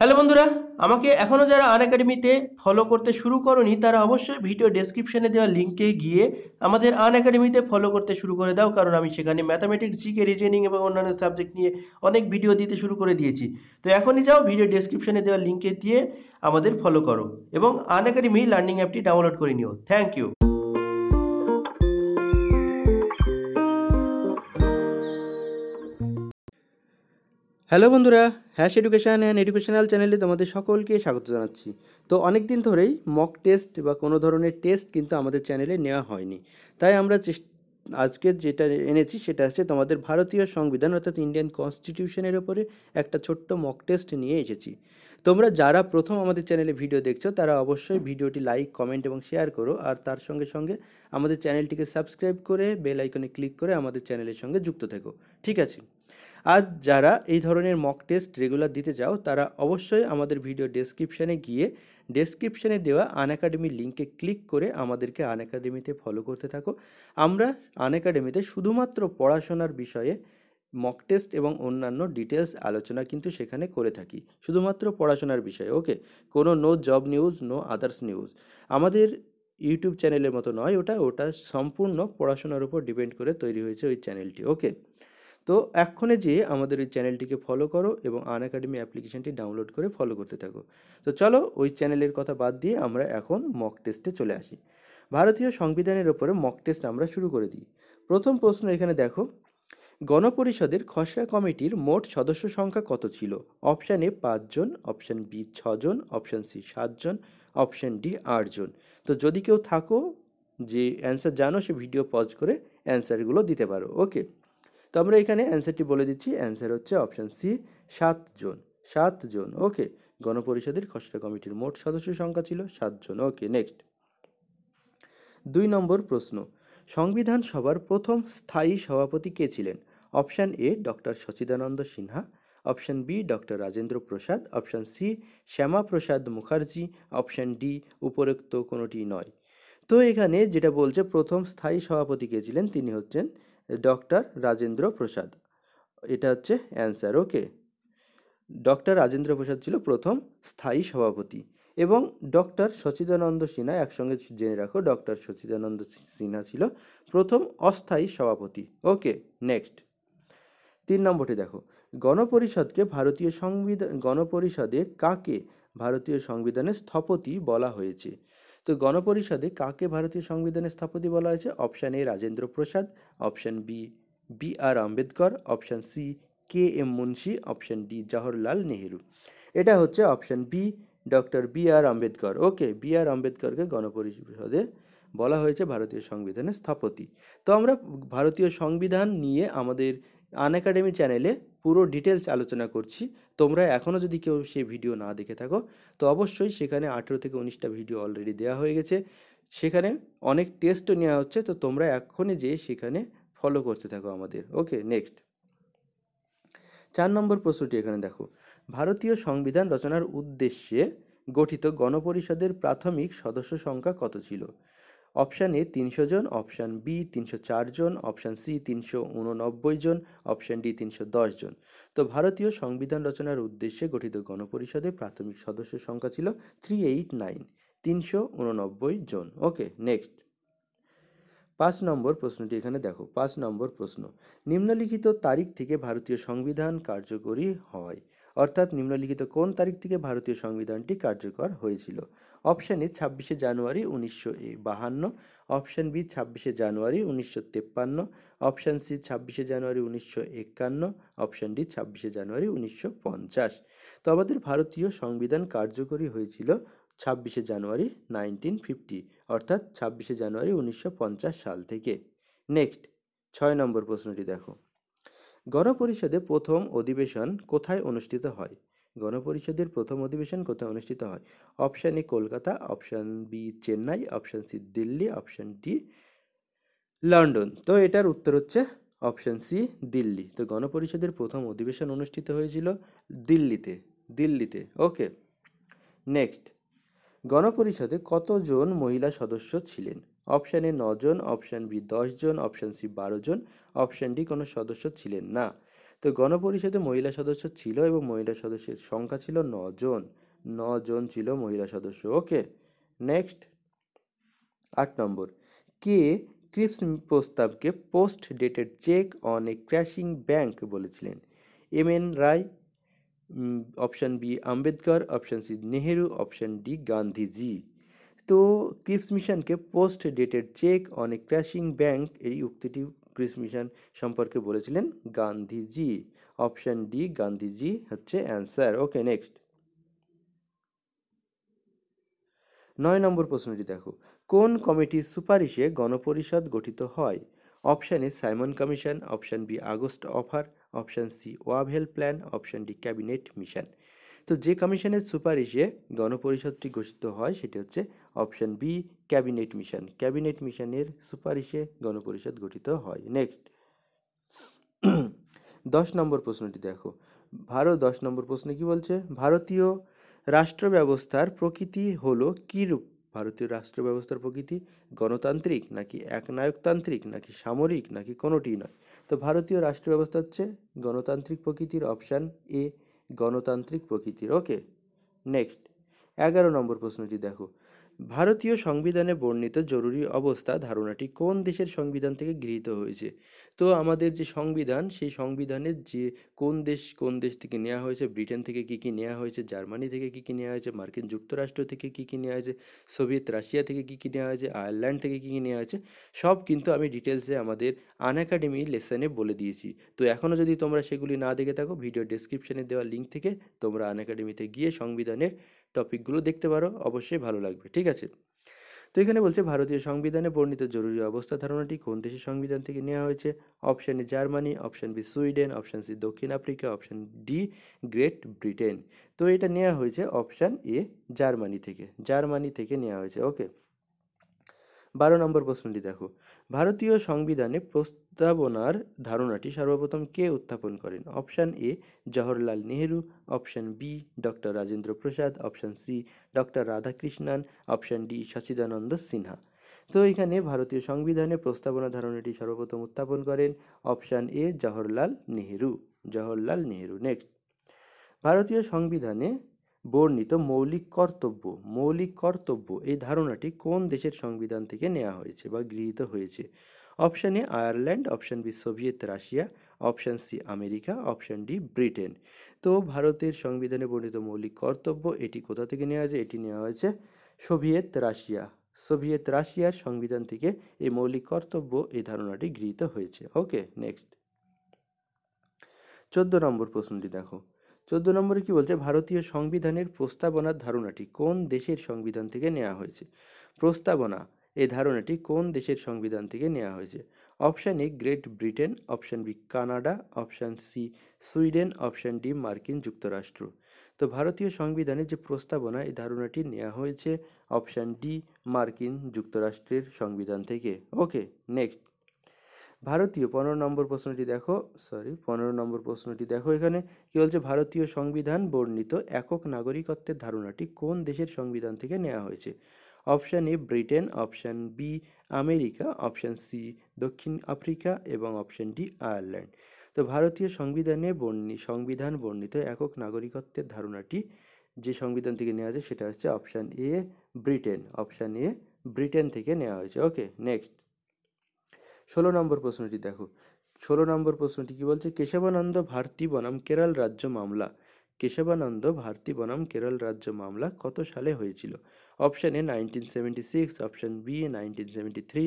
Hello বন্ধুরা, আমাকে এখনও যারা আন একাডেমিতে ফলো করতে শুরু করনি, তারা অবশ্যই ভিডিও ডেসক্রিপশনে দেওয়া লিঙ্কে গিয়ে আমাদের আন একাডেমিতে ফলো করতে শুরু করে দাও, কারণ আমি সেখানে ম্যাথামেটিক্স জিকে রিজনিং এবং অন্যান্য সাবজেক্ট নিয়ে অনেক ভিডিও দিতে শুরু করে দিয়েছি। তো এখনই যাও ভিডিও ডেসক্রিপশনে দেওয়া লিঙ্কে দিয়ে আমাদের ফলো করো এবং আন একাডেমি লার্নিং অ্যাপটি ডাউনলোড করে নিও। থ্যাংক ইউ হ্যালো বন্ধুরা হ্যাশ এডুকেশান অ্যান্ড এডুকেশনাল চ্যানেলে তোমাদের সকলকে স্বাগত জানাচ্ছি। তো অনেক দিন ধরেই মক টেস্ট বা কোনো ধরনের টেস্ট কিন্তু আমাদের চ্যানেলে নেওয়া হয়নি। তাই আমরা চেস- আজকে যেটা এনেছি সেটা হচ্ছে তোমাদের ভারতীয় সংবিধান অর্থাৎ ইন্ডিয়ান কনস্টিটিউশনের ওপরে একটা ছোট্ট মক টেস্ট নিয়ে এসেছি। তোমরা যারা প্রথম আমাদের চ্যানেলে ভিডিও দেখছ, তারা অবশ্যই ভিডিওটি লাইক কমেন্ট এবং শেয়ার করো। আর তার সঙ্গে সঙ্গে আমাদের চ্যানেলটিকে সাবস্ক্রাইব করে বেল আইকনে ক্লিক করে আমাদের চ্যানেলের সঙ্গে যুক্ত থেকো। ঠিক আছে? আর যারা এই ধরনের মক টেস্ট রেগুলার দিতে চাও, তারা অবশ্যই আমাদের ভিডিও ডেসক্রিপশানে গিয়ে ডেসক্রিপশানে দেওয়া আন একাডেমি লিঙ্কে ক্লিক করে আমাদেরকে আন একাডেমিতে ফলো করতে থাকো। আমরা আন একাডেমিতে শুধুমাত্র পড়াশোনার বিষয়ে মক টেস্ট এবং অন্যান্য ডিটেলস আলোচনা কিন্তু সেখানে করে থাকি, শুধুমাত্র পড়াশোনার বিষয়ে ওকে কোনো no job news no others news আমাদের ইউটিউব চ্যানেলের মতো নয়, ওটা ওটা সম্পূর্ণ পড়াশোনার উপর ডিপেন্ড করে তৈরি হয়েছে ওই চ্যানেলটি ওকে তো এক্ষণে যেয়ে আমাদের ওই চ্যানেলটিকে ফলো করো এবং আন একাডেমি অ্যাপ্লিকেশনটি ডাউনলোড করে ফলো করতে থাকো। তো চলো ওই চ্যানেলের কথা বাদ দিয়ে আমরা এখন মক টেস্টে চলে আসি। ভারতীয় সংবিধানের ওপরে মক টেস্ট আমরা শুরু করে দিই। প্রথম প্রশ্ন এখানে দেখো। গণপরিষদের খসড়া কমিটির মোট সদস্য সংখ্যা কত ছিল? অপশান এ পাঁচজন অপশান বি ছজন অপশান সি সাতজন অপশান ডি আটজন তো যদি কেউ থাকো যে অ্যান্সার জানো সে ভিডিও পজ করে অ্যান্সারগুলো দিতে পারো। ওকে তো আমরা এখানে অ্যান্সারটি বলে দিচ্ছি। অ্যান্সার হচ্ছে অপশান সি সাতজন সাতজন ওকে গণপরিষদের খসড়া কমিটির মোট সদস্য সংখ্যা ছিল সাতজন ওকে নেক্সট দুই নম্বর প্রশ্ন। সংবিধান সভার প্রথম স্থায়ী সভাপতি কে ছিলেন? Option A doctor Sachchidananda Sinha. Option B doctor Rajendra Prasad. Option C Shyama Prasad Mukherjee. Option D উপরোক্ত কোনোটি নয়। তো এখানে যেটা বলছে, প্রথম স্থায়ী সভাপতি কে ছিলেন, তিনি হচ্ছেন ডক্টর রাজেন্দ্র প্রসাদ। এটা হচ্ছে answer, okay? Doctor Rajendra Prasad ছিল প্রথম স্থায়ী সভাপতি এবং ডক্টর সচিদানন্দ সিনহা একসঙ্গে জেনে রাখো, ডক্টর সচিদানন্দ সিনহা ছিল প্রথম অস্থায়ী সভাপতি। Okay, next. তিন নম্বরটি দেখো। গণপরিষদকে ভারতীয় সংবিধান গণপরিষদে কাকে ভারতীয় সংবিধানের স্থপতি বলা হয়েছে? তো গণপরিষদে কাকে ভারতীয় সংবিধানের স্থপতি বলা হয়েছে? Option A Rajendra Prasad, option B B R Ambedkar, option C, K M Munshi, option D, Jawaharlal Nehru. এটা হচ্ছে option B, doctor B R Ambedkar. Okay, B R আম্বেদকরকে গণপরিষদে বলা হয়েছে ভারতীয় সংবিধানের স্থপতি। তো আমরা ভারতীয় সংবিধান নিয়ে আমাদের আন একাডেমি চ্যানেলে পুরো ডিটেলস আলোচনা করছি। তোমরা এখনও যদি কেউ সেই ভিডিও না দেখে থাকো, তো অবশ্যই সেখানে আঠেরো থেকে উনিশটা ভিডিও অলরেডি দেওয়া হয়ে গেছে। সেখানে অনেক টেস্টও নেওয়া হচ্ছে, তো তোমরা এখনই যেয়ে সেখানে ফলো করতে থাকো আমাদের। ওকে নেক্সট চার নম্বর প্রশ্নটি এখানে দেখো। ভারতীয় সংবিধান রচনার উদ্দেশ্যে গঠিত গণপরিষদের প্রাথমিক সদস্য সংখ্যা কত ছিল? অপশান এ তিনশো জন, অপশান বি তিনশো চার জন, অপশান সি তিনশো উননব্বই জন, অপশান ডি তিনশো দশ জন। তো ভারতীয় সংবিধান রচনার উদ্দেশ্যে গঠিত গণপরিষদের প্রাথমিক সদস্য সংখ্যা ছিল থ্রি এইট নাইন তিনশো উননব্বই জন। ওকে, নেক্সট। পাঁচ নম্বর প্রশ্নটি এখানে দেখো, পাঁচ নম্বর প্রশ্ন। নিম্নলিখিত তারিখ থেকে ভারতীয় সংবিধান কার্যকরী হয়। অর্থাৎ নিম্নলিখিত কোন তারিখ থেকে ভারতীয় সংবিধানটি কার্যকর হয়েছিল? অপশান এ, ছাব্বিশে জানুয়ারি উনিশশো বাহান্ন, অপশান বি, ছাব্বিশে জানুয়ারি উনিশশো তেপ্পান্ন, অপশান সি, ছাব্বিশে জানুয়ারি উনিশশো একান্ন, অপশান ডি, ছাব্বিশে জানুয়ারি উনিশশো পঞ্চাশ। তো আমাদের ভারতীয় সংবিধান কার্যকরী হয়েছিল ছাব্বিশে জানুয়ারি নাইনটিন ফিফটি, অর্থাৎ ছাব্বিশে জানুয়ারি উনিশশো পঞ্চাশ সাল থেকে। নেক্সট, ছয় নম্বর প্রশ্নটি দেখো। গণপরিষদে প্রথম অধিবেশন কোথায় অনুষ্ঠিত হয়? গণপরিষদের প্রথম অধিবেশন কোথায় অনুষ্ঠিত হয়? Option A Kolkata, option B Chennai, option C Delhi, option D London. তো এটার উত্তর হচ্ছে অপশান সি দিল্লি। তো গণপরিষদের প্রথম অধিবেশন অনুষ্ঠিত হয়েছিল দিল্লিতে দিল্লিতে। ওকে, নেক্সট। গণপরিষদে কতজন মহিলা সদস্য ছিলেন? অপশান এ নজন। অপশান বি দশ জন অপশান সি বারো জন অপশান ডি কোনো সদস্য ছিলেন না। তো গণপরিষদে মহিলা সদস্য ছিল এবং মহিলা সদস্যের সংখ্যা ছিল নজন। নজন ছিল মহিলা সদস্য। Okay, next. আট নম্বর। কে Cripps প্রস্তাবকে post dated cheque on a crashing bank বলেছিলেন। M N Roy option B Ambedkar option C Nehru option D Gandhiji. তো Cripps মিশনকে post dated cheque on a crashing bank এই উক্তিটি ক্রিপস মিশন সম্পর্কে বলেছিলেন Gandhiji. Option D, Gandhiji হচ্ছে answer. ওকে, next. নয় নম্বর প্রশ্নটি দেখো। কোন কমিটির সুপারিশে গণপরিষদ গঠিত হয়? Option A Simon commission, option B August offer, option C Wavell plan, option D cabinet mission. তো যে কমিশনের সুপারিশে গণপরিষদটি গঠিত হয় সেটি হচ্ছে option B, cabinet mission. Cabinet মিশনের সুপারিশে গণপরিষদ গঠিত হয়। নেক্সট। দশ নম্বর প্রশ্নটি দেখো। ভারত, দশ নম্বর প্রশ্ন কি বলছে? ভারতীয় রাষ্ট্র ব্যবস্থার প্রকৃতি হলো কীরূপ? ভারতীয় রাষ্ট্র ব্যবস্থার প্রকৃতি গণতান্ত্রিক নাকি একনায়কতান্ত্রিক নাকি সামরিক নাকি কোনোটি নয়। তো ভারতীয় রাষ্ট্র ব্যবস্থা হচ্ছে গণতান্ত্রিক প্রকৃতির অপশান এ, গণতান্ত্রিক প্রকৃতির। ওকে। নেক্সট। এগারো নম্বর প্রশ্নটি দেখো। ভারতীয় সংবিধানে বর্ণিত জরুরি অবস্থা ধারণাটি কোন দেশের সংবিধান থেকে গৃহীত হয়েছে? তো আমাদের যে সংবিধান, সেই সংবিধানের যে কোন দেশ কোন দেশ থেকে নেওয়া হয়েছে, ব্রিটেন থেকে কী কী নেওয়া হয়েছে, জার্মানি থেকে কী কী নেওয়া হয়েছে, মার্কিন যুক্তরাষ্ট্র থেকে কী কী নেওয়া হয়েছে, সোভিয়েত রাশিয়া থেকে কী কী নেওয়া হয়েছে, আয়ারল্যান্ড থেকে কী কী নেওয়া হয়েছে, সব কিন্তু আমি ডিটেলসে আমাদের আন একাডেমি লেসনে বলে দিয়েছি। তো এখনও যদি তোমরা সেগুলি না দেখে থাকো ভিডিও ডেসক্রিপশনে দেওয়া লিঙ্ক থেকে তোমরা আন একাডেমিতে গিয়ে সংবিধানের টপিকগুলো দেখতে পারো, অবশ্যই ভালো লাগবে, ঠিক আছে? তো এখানে বলছে, ভারতীয় সংবিধানে বর্ণিত জরুরি অবস্থা ধারণাটি কোন দেশের সংবিধান থেকে নেওয়া হয়েছে? Option A Germany, option B Sweden, option C দক্ষিণ Africa, option D great Britain. তো এটা নেওয়া হয়েছে অপশান এ জার্মানি থেকে জার্মানি থেকে নেওয়া হয়েছে, ওকে? বারো নম্বর প্রশ্নটি দেখো। ভারতীয় সংবিধানে প্রস্তাবনার ধারণাটি সর্বপ্রথম কে উত্থাপন করেন? Option A, Jawaharlal Nehru, option B, doctor Rajendra Prasad, option C, doctor Radhakrishnan, option D, Sachchidananda Sinha. তো এখানে ভারতীয় সংবিধানে প্রস্তাবনা ধারণাটি সর্বপ্রথম উত্থাপন করেন option A, Jawaharlal Nehru. Jawaharlal Nehru next ভারতীয় সংবিধানে বর্ণিত মৌলিক কর্তব্য। মৌলিক কর্তব্য, এই ধারণাটি কোন দেশের সংবিধান থেকে নেওয়া হয়েছে বা গৃহীত হয়েছে? Option A, Ireland, option B, Soviet Russia, option C, America, option D, Britain. তো ভারতের সংবিধানে বর্ণিত মৌলিক কর্তব্য, এটি কোথা থেকে নেওয়া হয়েছে? এটি নেওয়া হয়েছে সোভিয়েত রাশিয়া। সোভিয়েত রাশিয়ার সংবিধান থেকে এই মৌলিক কর্তব্য, এই ধারণাটি গৃহীত হয়েছে। Okay, next. চোদ্দ নম্বর প্রশ্নটি দেখো। চোদ্দ নম্বরে কি বলছে? ভারতীয় সংবিধানের প্রস্তাবনার ধারণাটি কোন দেশের সংবিধান থেকে নেওয়া হয়েছে? প্রস্তাবনা এই ধারণাটি কোন দেশের সংবিধান থেকে নেওয়া হয়েছে? Option A, great Britain, option B, Canada, option C, Sweden, option D, মার্কিন যুক্তরাষ্ট্র। তো ভারতীয় সংবিধানে যে প্রস্তাবনা এই ধারণাটি নেওয়া হয়েছে অপশান ডি, মার্কিন যুক্তরাষ্ট্রের সংবিধান থেকে। Okay, next. ভারতীয়, পনেরো নম্বর প্রশ্নটি দেখো সরি পনেরো নম্বর প্রশ্নটি দেখো এখানে, কি বলছে? ভারতীয় সংবিধান বর্ণিত একক নাগরিকত্বের ধারণাটি কোন দেশের সংবিধান থেকে নেওয়া হয়েছে? Option A, Britain, option B America, option C দক্ষিণ আফ্রিকা এবং অপশান ডি আয়ারল্যান্ড। তো ভারতীয় সংবিধানে বর্ণি, সংবিধান বর্ণিত একক নাগরিকত্বের ধারণাটি যে সংবিধান থেকে নেওয়া হয়েছে সেটা হচ্ছে option A Britain, option A Britain থেকে নেওয়া হয়েছে। ওকে নেক্সট ষোলো নম্বর প্রশ্নটি দেখো। ষোলো নম্বর প্রশ্নটি কি বলছে? কেশবানন্দ ভারতী বনাম কেরল রাজ্য মামলা। কেশবানন্দ ভারতী বনাম কেরল রাজ্য মামলা কত সালে হয়েছিল? Option A nineteen seventy six, option B nineteen seventy three,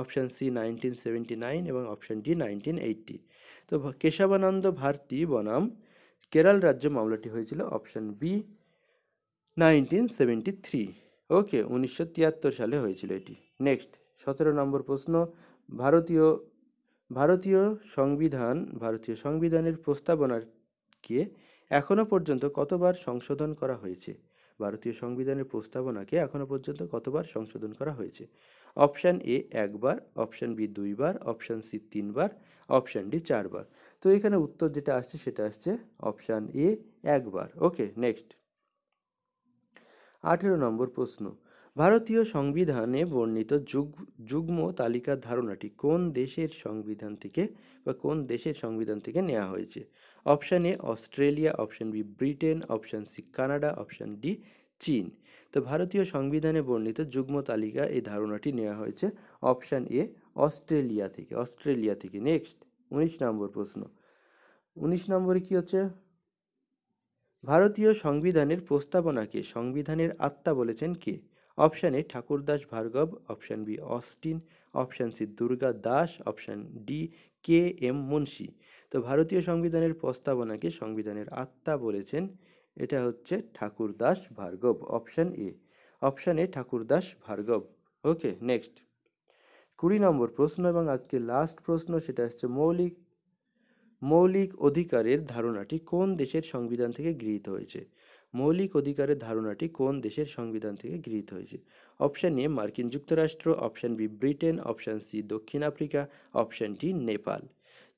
option C nineteen seventy nine এবং অপশান ডি নাইনটিন এইটটি। তো কেশবানন্দ ভারতী বনাম কেরল রাজ্য মামলাটি হয়েছিল option B nineteen seventy three. Okay, উনিশশো তিয়াত্তর সালে হয়েছিল এটি। নেক্সট, সতেরো নম্বর প্রশ্ন ভারতীয় ভারতীয় সংবিধান, ভারতীয় সংবিধানের প্রস্তাবনাকে এখনও পর্যন্ত কতবার সংশোধন করা হয়েছে? ভারতীয় সংবিধানের প্রস্তাবনাকে এখনও পর্যন্ত কতবার সংশোধন করা হয়েছে? অপশান এ একবার, অপশান বি দুইবার, অপশান সি তিনবার, অপশান ডি চারবার। তো এখানে উত্তর যেটা আসছে সেটা আসছে অপশান এ একবার। Okay, next. আঠেরো নম্বর প্রশ্ন। ভারতীয় সংবিধানে বর্ণিত যুগ, যুগ্ম তালিকার ধারণাটি কোন দেশের সংবিধান থেকে বা কোন দেশের সংবিধান থেকে নেওয়া হয়েছে? Option A, Australia, option B, Britain, option C, Canada, option D, চীন। তো ভারতীয় সংবিধানে বর্ণিত যুগ্ম তালিকা এই ধারণাটি নেওয়া হয়েছে। অপশান এ, অস্ট্রেলিয়া থেকে। অস্ট্রেলিয়া থেকে। নেক্সট, উনিশ নম্বর প্রশ্ন। উনিশ নম্বরে কি হচ্ছে? ভারতীয় সংবিধানের প্রস্তাবনাকে সংবিধানের আত্মা বলেছেন কে? Option A Thakurdas Bhargava option B Austin option C Durga Das option D K M Munshi তো ভারতীয় সংবিধানের প্রস্তাবনাকে সংবিধানের আত্মা বলেছেন। এটা হচ্ছে Thakurdas Bhargava option A option A Thakurdas Bhargava okay next কুড়ি নম্বর প্রশ্ন এবং আজকে লাস্ট প্রশ্ন, সেটা হচ্ছে মৌলিক মৌলিক অধিকারের ধারণাটি কোন দেশের সংবিধান থেকে গৃহীত হয়েছে? মৌলিক অধিকারের ধারণাটি কোন দেশের সংবিধান থেকে গৃহীত হয়েছে? অপশান এ, মার্কিন যুক্তরাষ্ট্র, option B, Britain, option C, দক্ষিণ আফ্রিকা, অপশান ডি, নেপাল।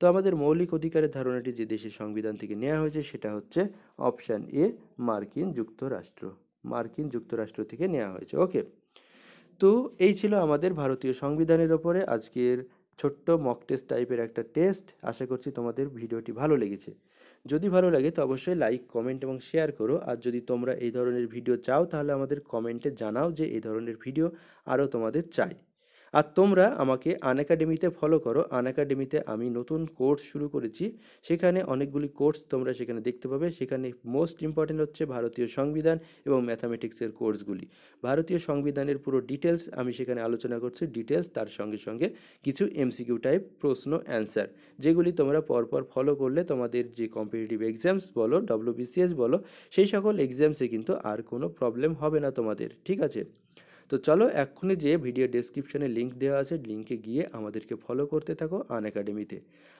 তো আমাদের মৌলিক অধিকারের ধারণাটি যে দেশের সংবিধান থেকে নেওয়া হয়েছে সেটা হচ্ছে অপশান এ, মার্কিন যুক্তরাষ্ট্র। মার্কিন যুক্তরাষ্ট্র থেকে নেওয়া হয়েছে, ওকে। তো এই ছিল আমাদের ভারতীয় সংবিধানের ওপরে আজকের ছোট্ট মক টেস্ট টাইপের একটা টেস্ট আশা করছি তোমাদের ভিডিওটি ভালো লেগেছে। যদি ভালো লাগে তো অবশ্যই লাইক কমেন্ট এবং শেয়ার করো। আর যদি তোমরা এই ধরনের ভিডিও চাও তাহলে আমাদের কমেন্টে জানাও যে এই ধরনের ভিডিও আরও তোমাদের চাই। আর তোমরা আমাকে আন একাডেমিতে ফলো করো। আন একাডেমিতে আমি নতুন কোর্স শুরু করেছি। সেখানে অনেকগুলি কোর্স তোমরা সেখানে দেখতে পাবে। সেখানে মোস্ট ইম্পর্টেন্ট হচ্ছে ভারতীয় সংবিধান এবং ম্যাথামেটিক্সের কোর্সগুলি ভারতীয় সংবিধানের পুরো ডিটেলস আমি সেখানে আলোচনা করছি। ডিটেলস তার সঙ্গে সঙ্গে কিছু এমসিকিউ টাইপ প্রশ্ন অ্যান্সার যেগুলি তোমরা পরপর ফলো করলে তোমাদের যে কম্পিটিটিভ এক্সামস বলো ডব্লিউবিসিএস বলো, সেই সকল এক্সামসে কিন্তু আর কোনো প্রবলেম হবে না তোমাদের। ঠিক আছে? তো চলো এক্ষুনি যে ভিডিও ডেসক্রিপশনে লিঙ্ক দেওয়া আছে লিঙ্কে গিয়ে আমাদেরকে ফলো করতে থাকো আন একাডেমিতে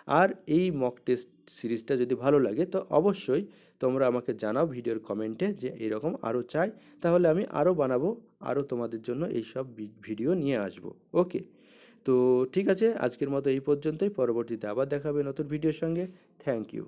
আর এই মক টেস্ট সিরিজটা যদি ভালো লাগে, তো অবশ্যই তোমরা আমাকে জানাও ভিডিওর কমেন্টে যে এরকম আরও চাই, তাহলে আমি আরও বানাবো আরও তোমাদের জন্য এই সব ভিডিও নিয়ে আসব। ওকে তো ঠিক আছে, আজকের মতো এই পর্যন্তই, পরবর্তীতে আবার দেখাবে নতুন ভিডিওর সঙ্গে। Thank you